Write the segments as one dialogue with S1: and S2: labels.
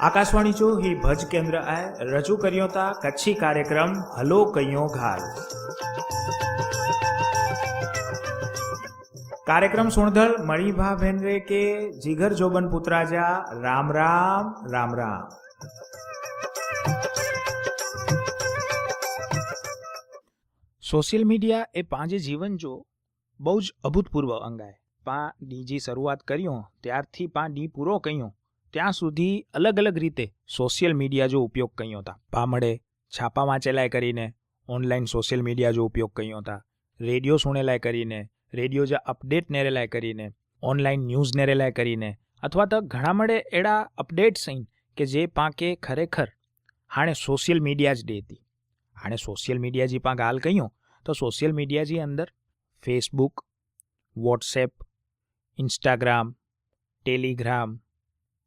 S1: આકાશવાણી જો હી ભજ કેન્દ્ર આય રજૂ કર્યો તા કચ્છી કાર્યક્રમ હલો કયો ઘાલ. કાર્યક્રમ સુણધળ મણિભા ભેનરે કે જીગર જોબન પુત્રાજા રામ રામ રામ રામ. સોશિયલ મીડિયા એ પાંજે જીવન જો બહુ જ અભૂતપૂર્વ અંગાય પા ડીજી શરૂઆત કર્યો, ત્યારથી પા ડી પૂરો કહ્યો ત્યાં સુધી અલગ અલગ રીતે સોશિયલ મીડિયા જો ઉપયોગ કર્યો હતા પા મળે, છાપા વાંચેલાય કરીને ઓનલાઈન સોશિયલ મીડિયા જો ઉપયોગ કર્યો હતા રેડિયો સુણેલાય કરીને, રેડિયો જે અપડેટ નેરેલાય કરીને, ઓનલાઈન ન્યૂઝ નેરેલાય કરીને, અથવા તો ઘણા મળે એડા અપડેટ્સ અહીં કે જે પાંકે ખરેખર હાણે સોશિયલ મીડિયા જ દેતી. હાણે સોશિયલ મીડિયા જે પાંક હાલ કહ્યું તો સોશિયલ મીડિયા જે અંદર Facebook WhatsApp Instagram Telegram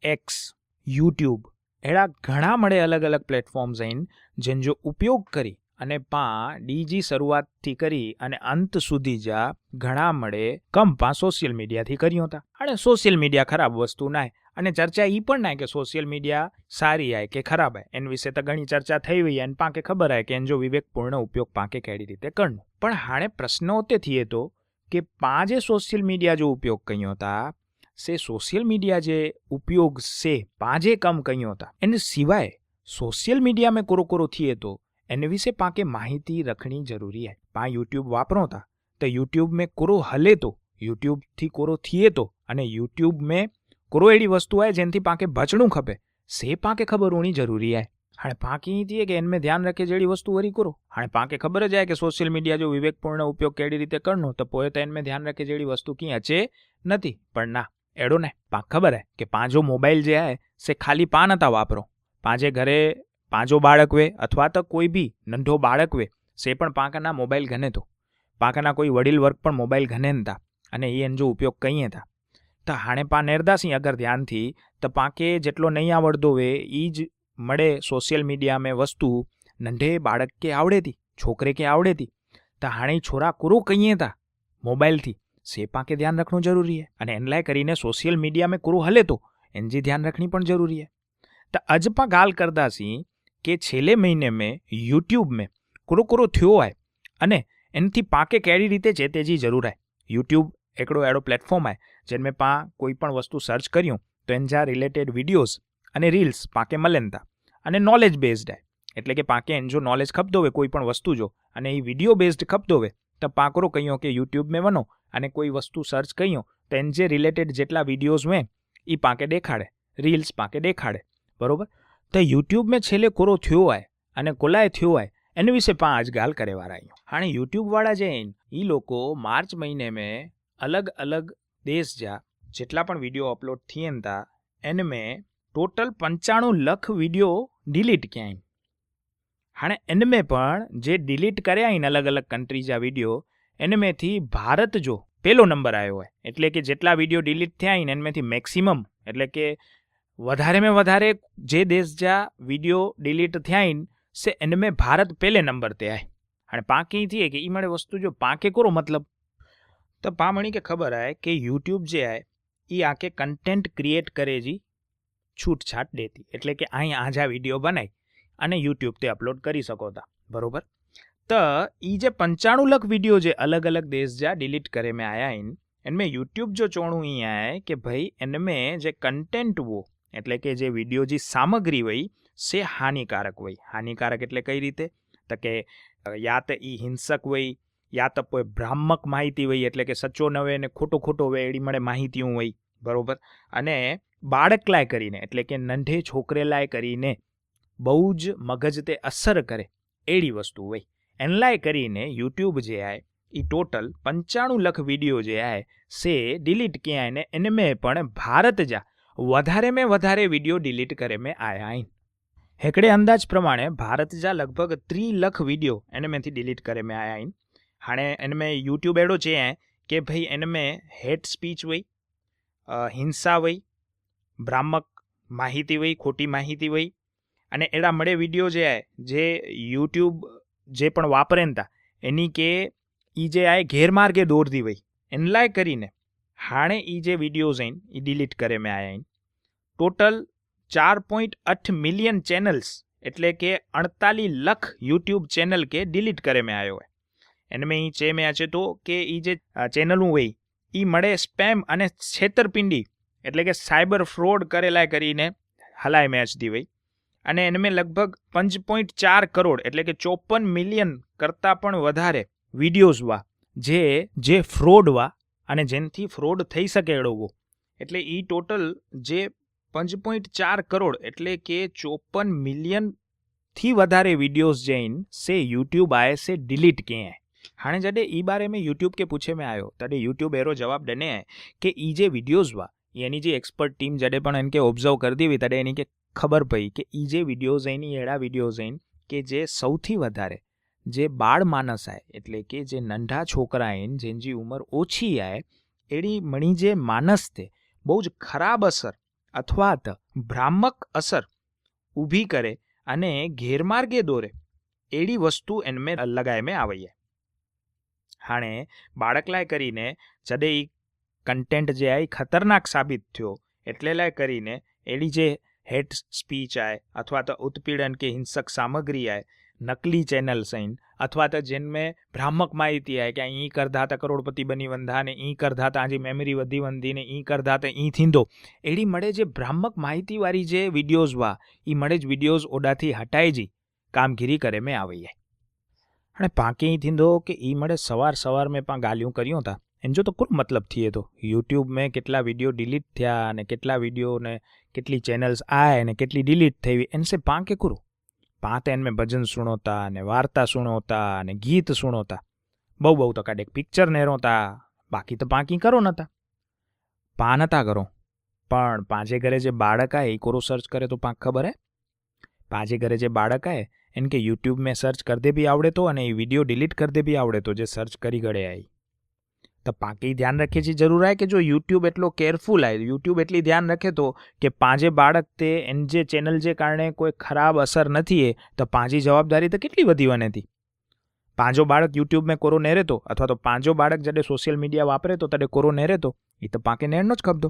S1: X YouTube એડા ઘણા મળે અલગ અલગ પ્લેટફોર્મ્સ આવીને જેનો જો ઉપયોગ કરી અને પા ડીજી શરૂઆતથી કરી અને અંત સુધી જા, ઘણા મળે. કમ પા સોશિયલ મીડિયાથી કર્યો હતા અને સોશિયલ મીડિયા ખરાબ વસ્તુ નાય. અને ચર્ચા એ પણ ના કે સોશિયલ મીડિયા સારી આય કે ખરાબ આય. એના વિશે તો ઘણી ચર્ચા થઈ હોય અને પાંકે ખબર આય કે એનો જો વિવેકપૂર્ણ ઉપયોગ પાંકે કેડી રીતે કરનો. પણ હાણે પ્રશ્ન ઓતે થઈએ તો કે પા જે સોશિયલ મીડિયા જો ઉપયોગ કર્યો હતા સે સોશિયલ મીડિયા જે ઉપયોગ છે પા જે કામ કર્યો હતા એને સિવાય સોશિયલ મીડિયા મેં કોરો કોરો થઈએ તો એને વિશે પાંકે માહિતી રખણી જરૂરી હે પા યુટ્યુબ વાપરો હતા તો યુટ્યુબ મેં કોરો હલે તો, યુટ્યુબથી કોરો થઈએ તો અને યુટ્યુબ મેં કોઈ एड़ी वस्तु है जैनथी पाके बचणो खपे से पाके खबर होनी जरूरी है हाणे पाके ई थी कि इनमें ध्यानु रखे जहिड़ी वस्तु वरी करो हाणे पाके ख़बर ज आहे की सोशल मीडिया जो विवेकपूर्ण उपयोग कहिड़ी रीते करणो त पोइ त इनमें ध्यानु रखे जहिड़ी वस्तु कीअं अचे नथी पर ना अहिड़ो न पाण ख़बर आहे की पंहिंजो मोबाइल जे आहे से ख़ाली पाण था वापरो पंहिंजे घरे पंहिंजो ॿारक हुए અથવા તો કોઈ બી નંઢો બાળક હોય સે પણ પાંકાના મોબાઈલ ઘને તો પાંકાના કોઈ વડીલ વર્ગ પણ મોબાઈલ ઘને નતા અને એ એનો ઉપયોગ કઈએ હતા તો હાણે પા નેરદા સિંહ અગર ધ્યાનથી, તો પાકે જેટલો નહીં આવડતો હોય એ જ મળે સોશિયલ મીડિયા મેં વસ્તુ. નંઢે બાળક કે આવડેતી, છોકરે કે આવડેતી, તો હાણે છોરા કુરો કહીએ તા, મોબાઈલથી. સે પાકે ધ્યાન રાખવું જરૂરી હે. અને એનલાય કરીને સોશિયલ મીડિયા મેં કુરો હલે તો, એનજી ધ્યાન રાખણી પણ જરૂરી હે. તો અજપા ગાલ કરતા સિંહ કે છેલ્લે મહિને મેં યુટ્યુબ મેં કુરો કુરો થયો આય. અને એનાથી પાકે કેરી રીતે ચેતેજી જરૂર આય. યુટ્યુબ हिकिड़ो अहिड़ो प्लेटफॉर्म आहे जंहिंमें पाण कोई पण वस्तू सर्च करियूं त इन जा रिलेटेड वीडियोस अने रील्स पाण मिलनि था अने नॉलेज बेस्ड आहे એટલે કે પાકે એન જો નોલેજ ખપતો હોય કોઈ પણ વસ્તુ જો અને એ વીડિયો બેઝડ ખપતો હોય, તો પાકરો કહ્યું કે યુટ્યુબ મેં વનો અને કોઈ વસ્તુ સર્ચ કહ્યું તો એન જે રિલેટેડ જેટલા વિડીયોઝ મેં એ પાકે દેખાડે રીલ્સ પાકે દેખાડે. બરાબર? તો યુટ્યુબ મેં છેલ્લે કોરો થયો હોય અને કોલાએ થયો હોય એને વિશે પા આજ ગાલ કરે વાળા હાણે યુટ્યુબવાળા જે એ લોકો માર્ચ મહિને મેં અલગ અલગ દેશ જા, જેટલા પણ વીડિયો અપલોડ થયેન તા, એને મેં ટોટલ પંચાણું લખ વીડિયો ડિલીટ ક્યાંય. હાણે એને મેં પણ જે ડિલીટ કર્યા આઈને અલગ અલગ કન્ટ્રી જા વીડિયો એને મેંથી ભારત જો પહેલો નંબર આવ્યો હોય એટલે કે જેટલા વીડિયો ડિલીટ થયા આઈને એનમેથી મેક્સિમમ એટલે કે વધારે में વધારે જે દેશ જા વીડિયો ડિલીટ થયા સે એને મેં ભારત પહેલે નંબર તે આય. અને પાંકી થી કે એ મારે વસ્તુ જો પાંકે કરો મતલબ? तो पा मणी के खबर आए कि यूट्यूब जे आए એ આકે કન્ટેન્ટ ક્રિએટ કરે જી, છૂટછાટ દેતી. એટલે કે અહીં આજા વીડિયો બનાવી અને યુટ્યુબ તે અપલોડ કરી શકો તા. બરોબર? તો એ જે પંચાણું લખ વીડિયો જે અલગ અલગ દેશ જા ડિલીટ કરે મેં આયા ઇન એને મેં યુટ્યુબ જો ચોણું અહીં આયા કે ભાઈ એને મેં જે કન્ટેન્ટ વો, એટલે કે જે વીડિયો જે સામગ્રી હોય સે હાનિકારક હોય હાનિકારક એટલે કઈ રીતે? તો કે યા તો એ હિંસક હોય યા તો કોઈ ભ્રામક માહિતી હોય, એટલે કે સચ્ચો ન હોય અને ખોટો ખોટો હોય, એડી મળે માહિતીઓ હોય, બરાબર? અને બાળકલાય કરીને, એટલે કે નંઢે છોકરેલાય કરીને બહુ જ મગજ તે અસર કરે, એડી વસ્તુ હોય. એનલાય કરીને યુટ્યુબ જે આય એ ટોટલ પંચાણું લખ વીડિયો જે આય, સે ડિલીટ ક્યાંય ને એને મેં પણ ભારત જા, વધારે મેં વધારે વીડિયો ડિલીટ કરે મેં આયા આઈન. હેકડે અંદાજ પ્રમાણે ભારત જા લગભગ ત્રી લખ વીડિયો એને મેંથી ડિલીટ કરે મેં આયા આઈન. हाणे इन में यूट्यूब अहिड़ो चई आहे की भई इन में हेट स्पीच हुई हिंसा हुई भ्रामक माहिती हुई खोटी माहिती हुई અને એડા મળે વીડિયો જે આય જે યુટ્યુબ જે પણ વાપરે ને તા એની કે એ જે આય ગેરમાર્ગે દોરતી વઈ એને લાય કરીને હાણે એ જે વિડીયોઝ આઈને એ ડિલીટ કરે મેં આયા આઈને ટોટલ ચાર પોઈન્ટ અઠ મિલિયન ચેનલ્સ એટલે કે અડતાલીસ લખ યુટ્યુબ ચેનલ કે ડિલીટ કરે મેં આવ્યો હોય એને મેં જે મેં આજે તો કે એ જે ચેનલું હોય એ મળે સ્પેમ અને છેતરપિંડી. એટલે કે સાયબર ફ્રોડ કરેલા કરીને હલાય મેં આજથી હોય અને એને મેં લગભગ પંચ પોઈન્ટ ચાર કરોડ, એટલે કે ચોપન મિલિયન કરતાં પણ વધારે વિડીયોઝવા જે જે ફ્રોડવા અને જેનથી ફ્રોડ થઈ શકે એળવવો એટલે એ ટોટલ જે પંચ પોઈન્ટ ચાર કરોડ, એટલે કે ચોપન મિલિયનથી વધારે વિડીયોઝ જઈને સે યુટ્યુબ આએ સે ડિલીટ ક્યાં हाणे जॾहिं ई बारे में यूट्यूब खे पुछे में आयो तॾहिं यूट्यूब अहिड़ो जवाबु ॾिने की ई जे वीडियोज़ हुआ यानी जी एक्सपर्ट टीम जॾहिं पण हिन खे ऑब्ज़र्व करंदी हुई तॾहिं हिन खे ख़बर पई की ई जे वीडियोज़ आहिनि इहे अहिड़ा वीडियोज़ आहिनि की जे સૌથી વધારે જે બાળ માનસ आहे એટલે કે જે નંढा છોકરા આहिनि जंहिंजी ઉંમरि ઓછી आहे अहिड़ी મણી જે માનસ તે બહુ જ ખરાબ અસર અથવા તો ભ્રામક અસર ઊભી કરે અને ગેરમાર્ગે દોરે એડી વસ્તુ એનમે લગાયમે આવી હાણે બાળકલાય કરીને જડે એ કન્ટેન્ટ જે આ એ ખતરનાક સાબિત થયો. એટલે લાય કરીને એની જે હેટ સ્પીચ આય, અથવા તો ઉત્પીડન કે હિંસક સામગ્રી આય, નકલી ચેનલ સૈન અથવા તો જેનમે ભ્રામક માહિતી આય કે અહીં કરધાતા કરોડપતિ બની વંધાને ઈ કરધાતા આજે મેમરી વધી વંધીને ઈ કરધાતા ઈ થીંદો એડી મળે જે ભ્રામક માહિતીવાળી જે વિડીયોઝ વા એ મળે જ વિડીયોઝ ઓડાથી હટાઈ જી. કામગીરી કરે મેં આવી જાય हाणे पाणखे ईअं थींदो की ई मड़े सवार सवार में पाण ॻाल्हियूं कयूं था इन जो त कुल मतिलबु थिए थो यूट्यूब में केतिरा वीडियो डिलीट थिया अने केतिरा वीडियो ने केतिरी चैनल्स आहे अने केतिरी डिलीट थी हुई इन से पाण खे कुरो पाण त हिन में भॼन सुणो था अने वार्ता सुणो था अने गीत सुणो था બહુ બહુ તો કાઢે પિક્ચર નેરો તા બાકી તો પાકી કરો નતા પા નતા કરો પણ પાંજે ઘરે જે બાળક આય એ કોરો સર્ચ કરે તો પાંખ ખબર હે પાંજે ઘરે જે બાળક આય એને કે यूट्यूब में સર્ચ કરતે ભી આવડે તો અને એ વીડિયો ડિલીટ કરતે ભી આવડે તો જે સર્ચ કરી ગળે આઈ. તો પાકી ધ્યાન રાખે છે, જરૂર આય કે જો યુટ્યુબ એટલો કેરફુલ આય, યુટ્યુબ એટલી ધ્યાન રાખે તો કે પાંજે બાળક તે એન જે ચેનલ જે કારણે કોઈ ખરાબ અસર નથી એ, તો પાંજી જવાબદારી તો કેટલી વધી વનેતી પાંજો બાળક યુટ્યુબ મેં કોરો નેરે તો અથવા તો પાંજો બાળક જ્યારે સોશિયલ મીડિયા વાપરે તો ત્યારે કોરો નેરે તો એ તો પાકે નેરનો જ ખપતો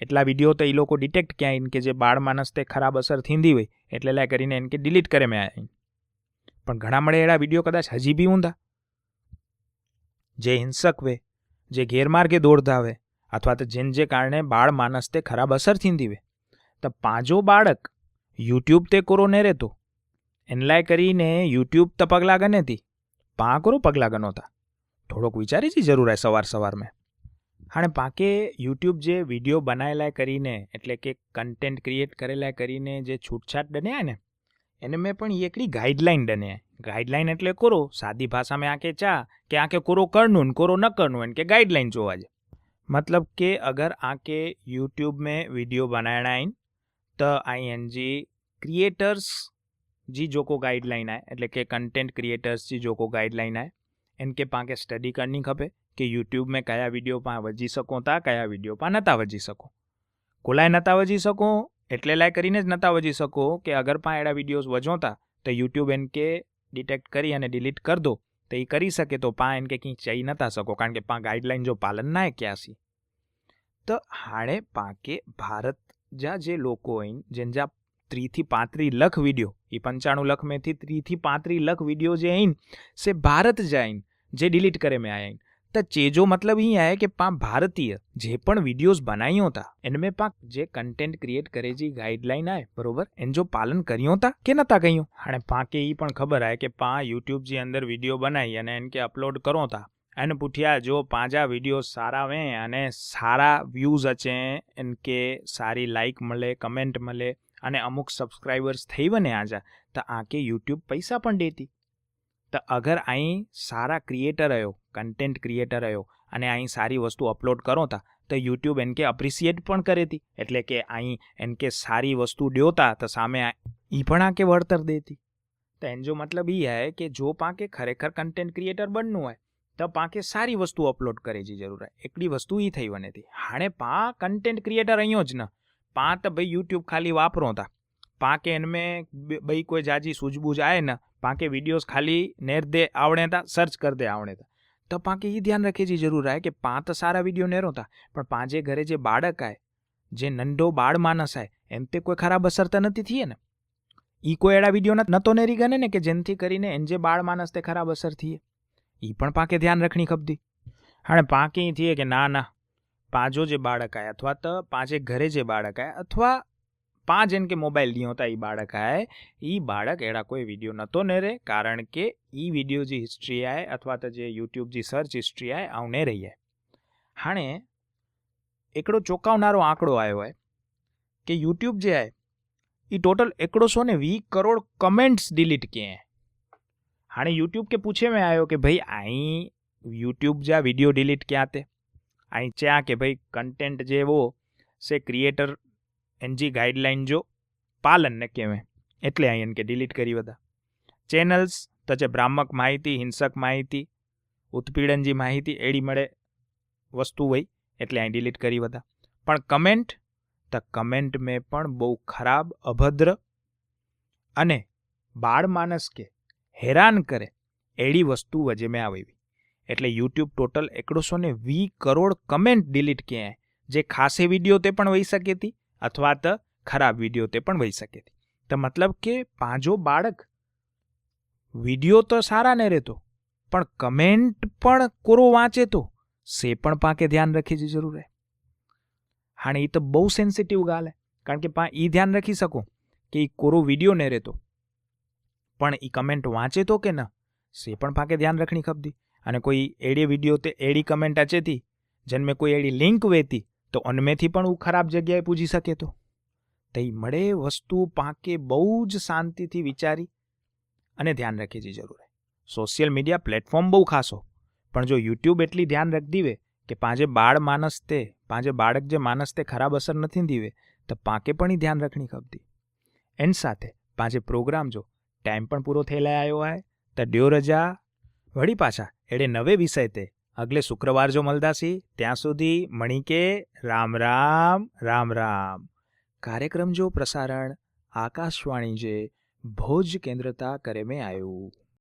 S1: એટલા વીડિયો તો એ લોકો ડિટેક્ટ ક્યાં આઈને કે જે બાળ માણસ તે ખરાબ અસર થીંદી હોય, એટલે લાય કરીને એને કે ડિલીટ કરે મેં આઈને પણ ઘણા મળે એડા વીડિયો કદાચ હજી બી ઊંધા. જે હિંસક વે, જે ગેરમાર્ગે દોડતા આવે અથવા તો જેન જે કારણે બાળ માણસ તે ખરાબ અસર થીંદી હોય તો પાંજો બાળક યુટ્યુબ તે કોરો ને રહેતો. એનલાય કરીને યુટ્યુબ તો પગલા ગને તી પા કરો પગલા ગનો તા થોડોક વિચારી જી જરૂર હે સવાર સવાર મેં અને પાકે યુટ્યુબ જે વીડિયો બનાવેલા કરીને, એટલે કે કન્ટેન્ટ ક્રિએટ કરેલા કરીને જે છૂટછાટ ડન્યા ને, એને મેં પણ એકડી ગાઈડલાઈન ડને ગાઈડલાઈન એટલે કોરો, સાદી ભાષામાં આંકે ચા, કે આંકે કોરો કરનું કોરો ન કરનું એને કે ગાઈડલાઈન જોવા જ મતલબ કે અગર આંકે યુટ્યુબ મેં વીડિયો બનાના આઈન તો આઈ એન જી ક્રિએટર્સ જી જોકો ગાઈડલાઈન આए એટલે કે કન્ટેન્ટ ક્રિએટર્સ જી જોકો ગાઈડલાઈન આए એન કે પાંકે સ્ટડી કરની ખપે. કે યુટ્યુબ મેં કયા વિડીયોમાં વજી શકો, તા કયા વિડીયોમાં નતા વજી શકો. કોલાય નતા વજી શકો, એટલે લાય કરીને જ નતા વજી શકો કે અગર પા એડા વિડીયોઝ વજોતા, તો યુટ્યુબ એન કે ડિટેક્ટ કરી અને ડિલીટ કરી દો. તો એ કરી શકે તો પા એન કે કંઈ ચઈ નતા શકો, કારણ કે પા ગાઈડલાઇન જો પાલન ના ક્યાસી તો હાણે પાકે ભારત જ્યાં જે લોકો હોય જેન જ્યાં ત્રીથી પાંત્રી લખ વીડિયો એ પંચાણું લખ મેંથી ત્રીથી પાંત્રી લખ વીડિયો જે આઈન સે ભારત જાઈન જે ડિલીટ કરે મેં આઈન તો ચેજો મતલબ અહીં આયા કે પા ભારતીય જે પણ વિડીયોઝ બનાવ્યો હતા, એનમે પા જે કન્ટેન્ટ ક્રિએટ કરે જે ગાઈડલાઈન આય, બરોબર? એન જો પાલન કર્યો હતા કે નતા કર્યું અને પા કે એ પણ ખબર આય કે પા યુટ્યુબ જે અંદર વીડિયો બનાવી અને એને કે અપલોડ કરો હતા એને પૂછ્યા જો પાંજા વીડિયો સારા વે અને સારા વ્યૂઝ અચે, એન કે સારી લાઇક મળે કમેન્ટ મળે અને અમુક સબસ્ક્રાઈબર્સ થઈ બને આજા, તો આંકે યુટ્યુબ પૈસા પણ દેતી. તો અગર અહીં સારા ક્રિએટર આવ્યો કન્ટેન્ટ ક્રિએટર આવ્યો અને અહીં સારી વસ્તુ અપલોડ કરો તા, તો યુટ્યુબ એનકે અપ્રિસિએટ પણ કરે હતી એટલે કે અહીં એનકે સારી વસ્તુ ડ્યોતા તો સામે એ પણ આકે વળતર દેતી તો. એનો મતલબ એ હે કે જો પાકે ખરેખર કન્ટેન્ટ ક્રિએટર બનવું હોય, તો પાકે સારી વસ્તુ અપલોડ કરે છે જરૂર એકલી વસ્તુ એ થઈ વને હતી હાણે પા કન્ટેન્ટ ક્રિએટર અહીંયા જ ન. પા તો ભાઈ યુટ્યુબ ખાલી વાપરો તા. પાકે એનમે ભાઈ કોઈ જાજી સૂઝબૂઝ આવે ને પાંકે વિડીયોઝ ખાલી નેર દે આવડે તા સર્ચ કર દે આવડે તા તો પાંકે એ ધ્યાન રાખે છે જરૂર આય કે પાંચ તો સારા વીડિયો નેરો હતા પણ પાંજે ઘરે જે બાળક આય જે નંડો બાળ માનસ આય એમ તે કોઈ ખરાબ અસર તો નથી થઈએ ને એ કોઈ એડા વીડિયો નતો નેરી ગણે ને કે જેનથી કરીને એન જે બાળ માનસ તે ખરાબ અસર થઈએ એ પણ પાંકે ધ્યાન રાખણી ખપતી હાણે પાંકે થઈએ કે ના ના પાંજો જે બાળક આય અથવા તો પાંચે ઘરે જે બાળક આય અથવા પાંચ એન કે મોબાઈલ નહીં હોતા એ બાળક આય એ બાળક એડા કોઈ વીડિયો નહોતો ને રે કારણ કે એ વીડિયો જે હિસ્ટ્રી આય અથવા તો જે યુટ્યુબ જે સર્ચ હિસ્ટ્રી આય આવને રહી હાણે, એકડો ચોંકાવનારો આંકડો આવ્યો હોય કે યુટ્યુબ જે આય એ ટોટલ એકડો ને વી કરોડ કમેન્ટ્સ ડિલીટ કે હાણે યુટ્યુબ કે પૂછે મેં આવ્યો કે ભાઈ અહીં યુટ્યુબ જ્યાં વીડિયો ડિલીટ ક્યાં તે? અહીં ચ્યાં કે ભાઈ કન્ટેન્ટ જેવો સે ક્રિએટર એનજી ગાઈડલાઈન જો પાલન ને કહેવાય. એટલે અહીં કે ડિલીટ કરી બધા. ચેનલ્સ તો છે ભ્રામક માહિતી, હિંસક માહિતી, ઉત્પીડનજી માહિતી, એડી મળે વસ્તુ હોય, એટલે અહીં ડિલીટ કરી બધા. પણ કમેન્ટ તો કમેન્ટ મેં પણ બહુ ખરાબ, અભદ્ર અને બાળ માણસ કે હેરાન કરે એડી વસ્તુ વજે મેં આવી. એટલે યુટ્યુબ ટોટલ એકડોસો ને વી કરોડ કમેન્ટ ડિલીટ ક્યાંય. જે ખાસે વીડિયો તે પણ વહી શકે હતી અથવા તો ખરાબ વીડિયો તે પણ વહી શકે તો મતલબ કે પાંજો બાળક વીડિયો તો સારા ને રહેતો, પણ કમેન્ટ પણ કોરો વાંચે તો સે પણ પાકે ધ્યાન રાખી જરૂર રહે. હાણે એ તો બહુ સેન્સિટિવ ગાલ હે, કારણ કે પા એ ધ્યાન રાખી શકો કે એ કોરો વીડિયો ને રહેતો, પણ એ કમેન્ટ વાંચે તો કે ના, સે પણ પાકે ધ્યાન રાખણી ખપદી અને કોઈ એડી વીડિયો તે એડી કમેન્ટ અચેતી જન્મે કોઈ એડી લિંક વેતી તો અનમેથી પણ હું ખરાબ જગ્યાએ પૂજી શકે તો. તઈ મળે વસ્તુ પાકે બહુ જ શાંતિથી વિચારી અને ધ્યાન રાખી જે જરૂર સોશિયલ મીડિયા પ્લેટફોર્મ બહુ ખાસો, પણ જો યુટ્યુબ એટલી ધ્યાન રાખી દીવે કે પાંજે બાળ માનસ તે, પાંજે બાળક જે માનસ તે ખરાબ અસર નથી દીવે, તો પાકે પણ ધ્યાન રખણી ખપતી. એન સાથે પાંજે પ્રોગ્રામ જો, ટાઈમ પણ પૂરો થયેલા આવ્યો હોય તો ડ્યો રજા વળી પાછા એડે નવે વિષય તે અગલે શુક્રવાર જો મળદાસી ત્યાં સુધી મણિકે રામ રામ રામ રામ કાર્યક્રમ જો પ્રસારણ આકાશવાણી જે ભોજ કેન્દ્રતા કરે મેં આવ્યું